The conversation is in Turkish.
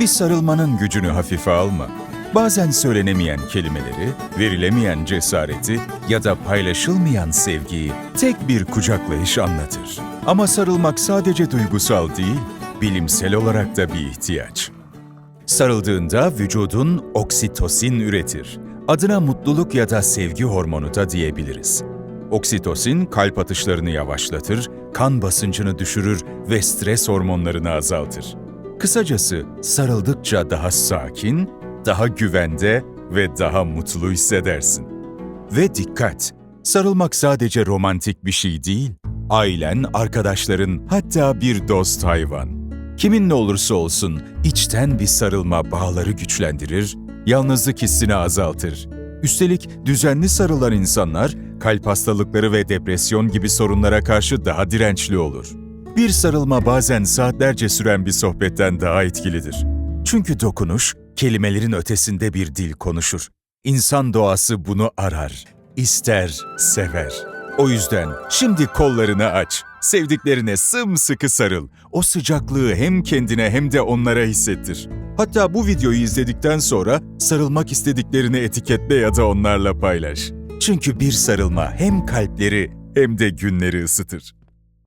Bir sarılmanın gücünü hafife alma. Bazen söylenemeyen kelimeleri, verilemeyen cesareti ya da paylaşılmayan sevgiyi tek bir kucaklayış anlatır. Ama sarılmak sadece duygusal değil, bilimsel olarak da bir ihtiyaç. Sarıldığında vücudun oksitosin üretir. Adına mutluluk ya da sevgi hormonu da diyebiliriz. Oksitosin kalp atışlarını yavaşlatır, kan basıncını düşürür ve stres hormonlarını azaltır. Kısacası sarıldıkça daha sakin, daha güvende ve daha mutlu hissedersin. Ve dikkat! Sarılmak sadece romantik bir şey değil. Ailen, arkadaşların, hatta bir dost hayvan. Kiminle olursa olsun içten bir sarılma bağları güçlendirir, yalnızlık hissini azaltır. Üstelik düzenli sarılan insanlar kalp hastalıkları ve depresyon gibi sorunlara karşı daha dirençli olur. Bir sarılma bazen saatlerce süren bir sohbetten daha etkilidir. Çünkü dokunuş kelimelerin ötesinde bir dil konuşur. İnsan doğası bunu arar, ister, sever. O yüzden şimdi kollarını aç, sevdiklerine sımsıkı sarıl. O sıcaklığı hem kendine hem de onlara hissettir. Hatta bu videoyu izledikten sonra sarılmak istediklerini etiketle ya da onlarla paylaş. Çünkü bir sarılma hem kalpleri hem de günleri ısıtır.